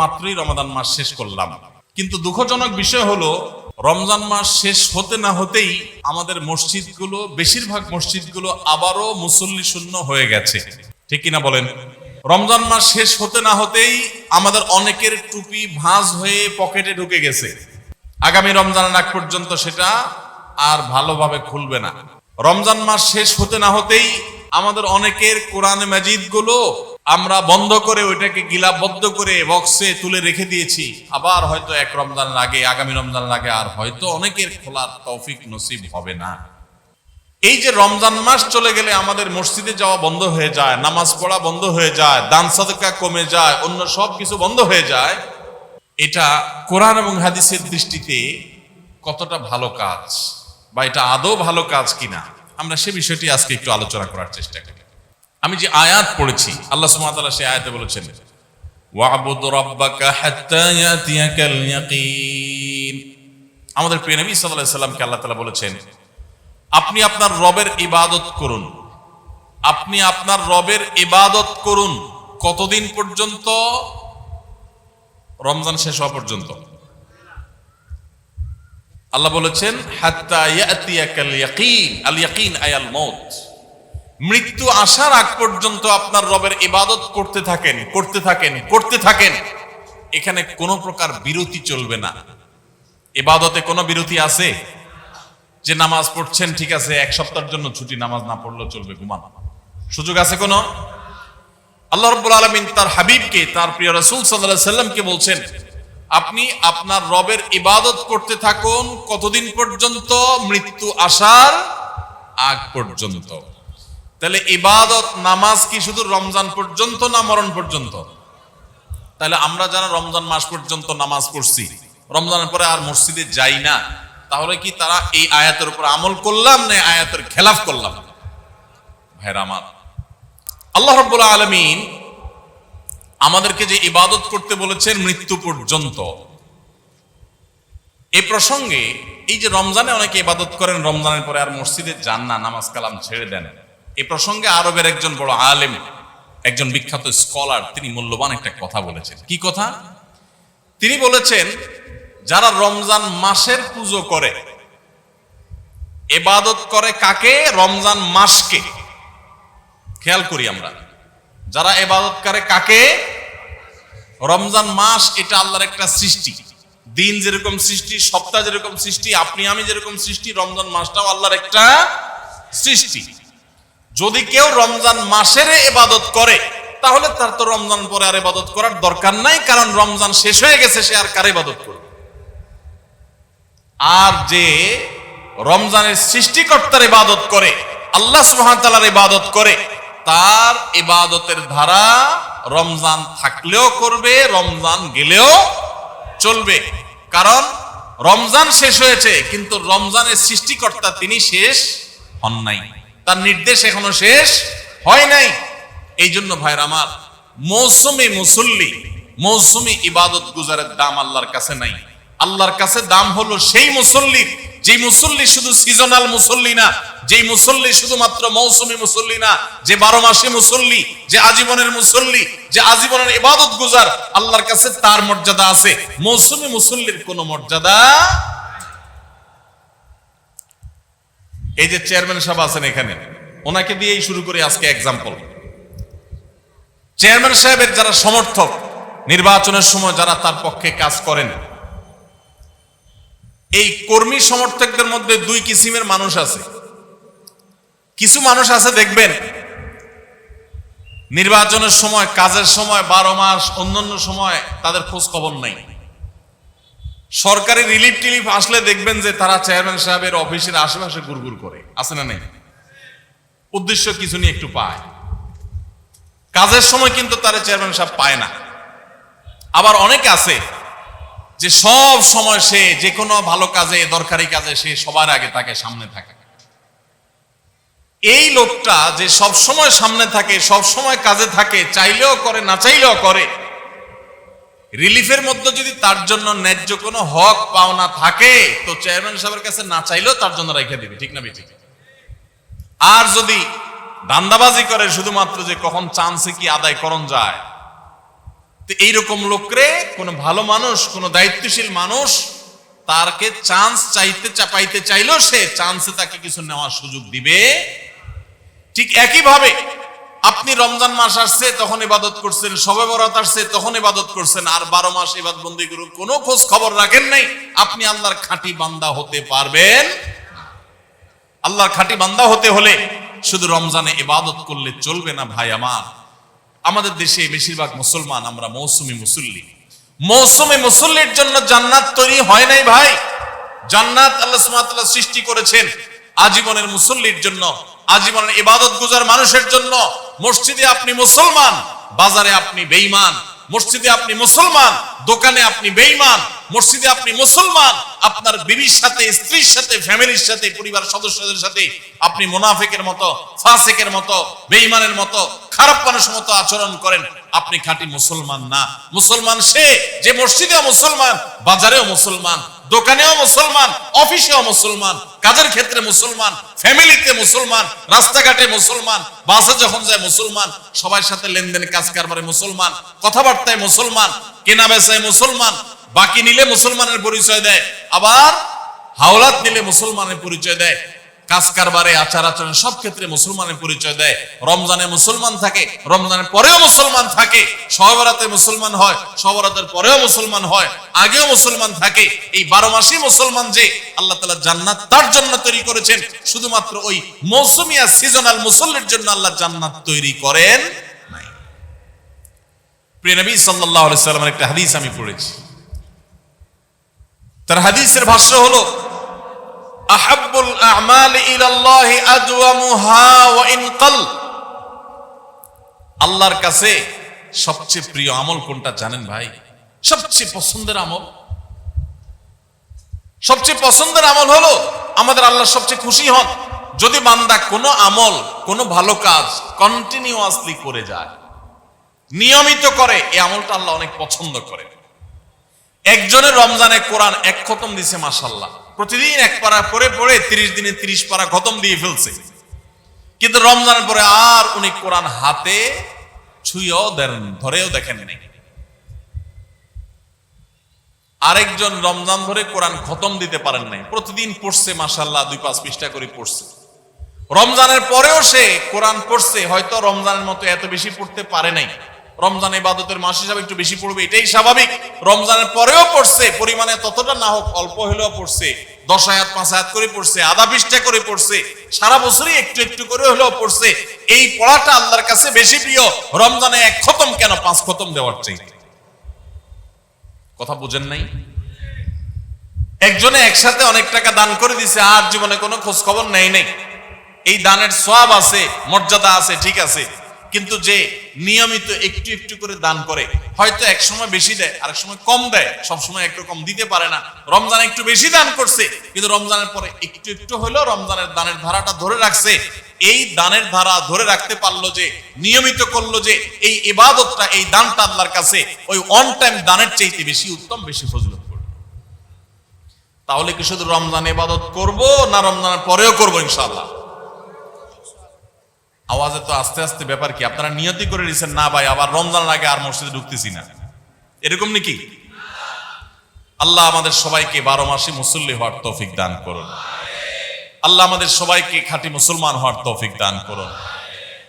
মাত্রই রমাদান মাস শেষ করলাম। কিন্তু দুঃখজনক বিষয় হলো, রমজান মাস শেষ হতে না হতেই আমাদের মসজিদগুলো, বেশিরভাগ মসজিদগুলো আবারও মুসল্লি শূন্য হয়ে গেছে। ঠিক কিনা বলেন? রমজান মাস শেষ হতে না হতেই আমাদের অনেকের টুপি ভাঁজ হয়ে পকেটে ঢুকে গেছে। আগামী রমজানের আগ পর্যন্ত সেটা আর ভালোভাবে খুলবে না। রমজান মাস শেষ হতে না হতেই আমাদের অনেকের কোরআন মাজিদগুলো আমরা বন্ধ করে ওইটাকে গিলাবদ্ধ করে বক্সে তুলে রেখে দিয়েছি। আবার হয়তো এক রমজানের আগে আগামী রমজানের আগে আর হয়তো অনেকের খোলার তৌফিক নসিব হবে না। এই যে রমজান মাস চলে গেলে আমাদের মসজিদে যাওয়া বন্ধ হয়ে যায়, নামাজ পড়া বন্ধ হয়ে যায়, দান সাদকা কমে যায়, অন্য সব কিছু বন্ধ হয়ে যায়, এটা কোরআন এবং হাদিসের দৃষ্টিতে কতটা ভালো কাজ বা এটা আদৌ ভালো কাজ কিনা, আমরা সে বিষয়টি আজকে একটু আলোচনা করার চেষ্টা করি। আমি যে আয়াত পড়েছি, আল্লাহ সুবহানাহু সে আয়াতে বলেছেন আমাদের প্রিয় নবী সাল্লামকে আল্লাহ তাআলা বলেছেন, আপনি আপনার রবের ইবাদত করুন। আপনি আপনার রবের ইবাদত করুন কতদিন পর্যন্ত? রমজান শেষ হওয়া পর্যন্ত। আল্লাহ বলেছেন, হাত্তা ইয়াতিয়াকাল ইয়াকিন আল ইয়াকিন আয়াল মউত মৃত্যু আসার আগ পর্যন্ত আপনার রবের ইবাদত করতে থাকেন করতে থাকেন করতে থাকেন। এখানে কোনো প্রকার বিরতি চলবে না। এবাদতে কোনো বিরতি আছে? যে নামাজ পড়ছেন, ঠিক আছে, এক সপ্তাহের জন্য ছুটি, নামাজ না পড়লেও চলবে, ঘুমান। সুযোগ আছে কোনো? আল্লাহ রব্বুল আলমিন তার হাবিবকে, তার প্রিয় রসুল সাল্লাহ সাল্লামকে বলছেন, আপনি আপনার রবের ইবাদত করতে থাকুন কতদিন পর্যন্ত? মৃত্যু আসার আগ পর্যন্ত। তাহলে ইবাদত, নামাজ কি শুধু রমজান পর্যন্ত না মরণ পর্যন্ত? তাহলে আমরা যারা রমজান মাস পর্যন্ত নামাজ পড়ছি, রমজানের পরে আর মসজিদে যাই না, তাহলে কি তারা এই আয়াতের উপর আমল করলাম না আয়াতের খেলাফ করলাম? ভাইরা আমার, আল্লাহ রব্বুল আলমিন আমাদেরকে যে ইবাদত করতে বলেছেন মৃত্যু পর্যন্ত, এই প্রসঙ্গে এই যে রমজানে অনেকে ইবাদত করেন, রমজানের পরে আর মসজিদে যান না, নামাজ কালাম ছেড়ে দেন। এই প্রসঙ্গে আরবের একজন বড় আলেম, একজন বিখ্যাত স্কলার, তিনি মূল্যবান একটা কথা বলেছেন। কি কথা? তিনি বলেছেন, যারা রমজান মাসের পুজো করে, এবাদত করে কাকে? রমজান মাসকে। খেয়াল করি আমরা, যারা এবাদত করে কাকে? রমজান মাস এটা আল্লাহর একটা সৃষ্টি। দিন যেরকম সৃষ্টি, সপ্তাহ যেরকম সৃষ্টি, আপনি আমি যেরকম সৃষ্টি, রমজান মাসটাও আল্লাহর একটা সৃষ্টি। যদি কেউ রমজান মাসের এবাদত করে, তাহলে তার তো রমজান পরে আর এবাদত করার দরকার নাই, কারণ রমজান শেষ হয়ে গেছে, সে আর কার ইবাদত করবে? আর যে রমজানের সৃষ্টিকর্তার ইবাদত করে, আল্লাহ সুহাতালার ইবাদত করে, তার ইবাদতের ধারা রমজান থাকলেও করবে, রমজান গেলেও চলবে। কারণ রমজান শেষ হয়েছে, কিন্তু রমজানের সৃষ্টিকর্তা তিনি শেষ হন নাই। তার নির্দেশ এখনও শেষ হয় নাই। এই জন্য ভাইর আমার, মৌসুমি মুসল্লি, মৌসুমি ইবাদত গুজারের দাম আল্লাহর কাছে নাই। আল্লাহর কাছে দাম হলো সেই মুসল্লির যে মুসল্লি শুধু সিজনাল মুসল্লি না, যেই মুসল্লি শুধুমাত্র মৌসুমি মুসল্লি না, যে বারো মাসে মুসল্লি, যে আজীবনের মুসল্লি, যে আজীবনের ইবাদত গুজার, আল্লাহর কাছে তার মর্যাদা আছে। মৌসুমি মুসল্লির কোনো মর্যাদা এই যে চেয়ারম্যান সাহেব আছেন এখানে, ওনাকে দিয়েই শুরু করি আজকে এক্সাম্পল চেয়ারম্যান সাহেবের যারা সমর্থক, নির্বাচনের সময় যারা তার পক্ষে কাজ করেন, এই কর্মী সমর্থকদের মধ্যে দুই কিসিমের মানুষ আছে। কিছু মানুষ আছে, দেখবেন, নির্বাচনের সময়, কাজের সময়, বারো মাস, অন্যান্য সময় তাদের খোঁজ খবর নাই। সরকারি রিলিফ টিলিফ আসলে দেখবেন যে তারা চেয়ারম্যান সাহেবের অফিসের আশেপাশে গুড়গুড় করে। আছে না নেই? উদ্দেশ্য কিছু নিয়ে একটু পায়। কাজের সময় কিন্তু তারা চেয়ারম্যান সাহেব পায় না। আবার অনেক আছে যে সব সময় সে যে কোনো ভালো কাজে, দরকারি কাজে সে সবার আগে তাকে সামনে থাকে। এই লোকটা যে সব সময় সামনে থাকে, সব সময় কাজে থাকে, চাইলেও করে, না চাইলেও করে রিলিফের মধ্যে যদি তার জন্য ন্যায্য কোনো হক, পাওনা থাকে, তো চেয়ারম্যান সাহেবের কাছে না চাইলেও তার জন্য রেখে দিবে, ঠিক না বেঠিক? আর যদি দান্দাবাজি করে শুধুমাত্র যে কখন চান্সে কি আদায় করণ যায়, তো এইরকম লোকরে কোন ভালো মানুষ, কোন দায়িত্বশীল মানুষ তারকে চান্স চাইতে চাপাইতে চাইলেও সে চান্সে তাকে কিছু নেওয়ার সুযোগ দিবে। ঠিক একইভাবে আপনি রমজান মাস আসছে, তখন ইবাদত করছেন, সবে বরাত আসছে, তখন ইবাদত করছেন, আর বারো মাস ইবাদ বন্দি করুন, কোনো খোঁজ খবর রাখেন নাই। আপনি আল্লাহর খাঁটি বান্দা হতে পারবেন? আল্লাহর খাঁটি বান্দা হতে হলে শুধু রমজানে ইবাদত করলে চলবে না, ভাই আমার। আমাদের দেশে বেশিরভাগ মুসলমান, আমরা মৌসুমি মুসল্লি। মৌসুমি মুসল্লির জন্য জান্নাত তৈরি হয় নাই, ভাই। জান্নাত আল্লাহ তাআলা সৃষ্টি করেছেন। আজীবনের মুসল্লির জন্য আজীবনের ইবাদত গুজার মানুষের জন্য মসজিদে আপনি মুসলমান, বাজারে আপনি বেঈমান, মসজিদে আপনি মুসলমান, দোকানে আপনি বেঈমান, মসজিদে আপনি মুসলমান, আপনার বিবির সাথে, স্ত্রীর সাথে, ফ্যামিলির সাথে, পরিবার সদস্যদের সাথে আপনি মুনাফিকের মতো, ফাসিকের মতো, বেঈমানের মতো, খারাপ মানুষের মতো আচরণ করেন। আপনি খাঁটি মুসলমান না। মুসলমান সে যে মসজিদেও মুসলমান, বাজারেও মুসলমান দোকানেও মুসলমান, অফিসেও মুসলমান, কাজের ক্ষেত্রে মুসলমান, ফ্যামিলিতে মুসলমান, রাস্তাঘাটে মুসলমান, বাসে যখন যায় মুসলমান, সবার সাথে লেনদেন, কাজ কারবারে মুসলমান, কথাবার্তায় মুসলমান, কেনা বেচায় মুসলমান, বাকি নিলে মুসলমানের পরিচয় দেয়, আবার হাওলাত নিলে মুসলমানের পরিচয় দেয়। কাজ কারবারে, আচার আচরণ সব ক্ষেত্রে মুসলমানের পরিচয় দেয়। রমজানে মুসলমান থাকে, রমজানের পরেও মুসলমান থাকে। সহবরাতে মুসলমান হয় সহবরাতের পরেও মুসলমান হয়, আগেও মুসলমান থাকে। এই বারো মাসই মুসলমান যে, আল্লাহ তালা জান্নাত তার জন্য তৈরি করেছেন। শুধুমাত্র ওই মৌসুমিয়া সিজনাল মুসল্লির জন্য আল্লাহ জান্নাত তৈরি করেন নাই। প্রিয় নবী একটা হাদিস আমি পড়েছি। তার হাদিসের ভাষ্য হলো আহাব্বুল আল্লাহর কাছে সবচেয়ে প্রিয় আমল কোনটা জানেন ভাই? সবচেয়ে পছন্দের আমল? সবচেয়ে পছন্দের আমল হলো আমাদের আল্লাহ সবচেয়ে খুশি হন। যদি বান্দা কোনো আমল, কোনো ভালো কাজ কন্টিনিউয়াসলি করে যায়, নিয়মিত করে, এই আমলটা আল্লাহ অনেক পছন্দ করে। একজনের রমজানে কোরআন এক খতম দিছে মাসাল্লাহ প্রতিদিন এক পারা পরে পড়ে তিরিশ দিনে তিরিশ পারা খতম দিয়ে ফেলছে। কিন্তু রমজানের পরে আর উনি কোরআন হাতে ছুঁয়েও দেন, ধরেও দেখেন নাই। আরেকজন রমজান ধরে কোরআন খতম দিতে পারেন নাই। প্রতিদিন পড়ছে মাসাল্লাহ দুই পাঁচ পৃষ্ঠা করে পড়ছে। রমজানের পরেও সে কোরআন পড়ছে, হয়তো রমজানের মতো এত বেশি পড়তে পারে নাই। রমজান ইবাদতের মাস হিসাবে একটু বেশি পড়বে, এটাই স্বাভাবিক। রমজানের পরেও পড়ছে, পরিমাণে ততটা না হোক, অল্প হলেও পড়ছে। দশ আয়াত, পাঁচ আয়াত করে পড়ছে, আধা পৃষ্ঠা করে পড়ছে, সারা বছরই একটু একটু করে হলেও পড়ছে। এই পড়াটা আল্লাহর কাছে বেশি প্রিয়। রমজানে এক খতম কেন, পাঁচ খতম দেওয়ার চাইতে? কথা বুঝেন নাই? একজনে একসাথে অনেক টাকা দান করে দিছে, আর জীবনে কোনো খোঁজ খবর নেই নেই। এই দানের সব আছে, মর্যাদা আছে, ঠিক আছে। কিন্তু যে নিয়মিত একটু একটু করে দান করে, হয়তো এক সময় বেশি দেয় আর এক সময় কম দেয় সব সময় একটু কম দিতে পারে না। রমজান একটু বেশি দান করছে, কিন্তু রমজানের পরে একটু একটু হলেও রমজানের দানের ধারাটা ধরে রাখছে। এই দানের ধারা ধরে রাখতে পারল যে, নিয়মিত করল যে, এই ইবাদতটা, এই দানটা আল্লাহর কাছে, ওই অন টাইম দানের চাইতে বেশি উত্তম, বেশি ফজিলত তাহলে কি শুধু রমজান ইবাদত করব না রমজানের পরেও করব ইনশাআল্লাহ? আওয়াজে তো আস্তে আস্তে ব্যাপার কি, আপনারা নিয়তি করে দিয়েছেন, না ভাই, আবার রমজানের আগে আর মসজিদে ঢুকতেছি না। এরকম নাকি? আল্লাহ আমাদের সবাইকে বারো মাসে মুসল্লি হওয়ার তৌফিক দান করুন। আল্লাহ আমাদের সবাইকে খাঁটি মুসলমান হওয়ার তৌফিক দান করুন।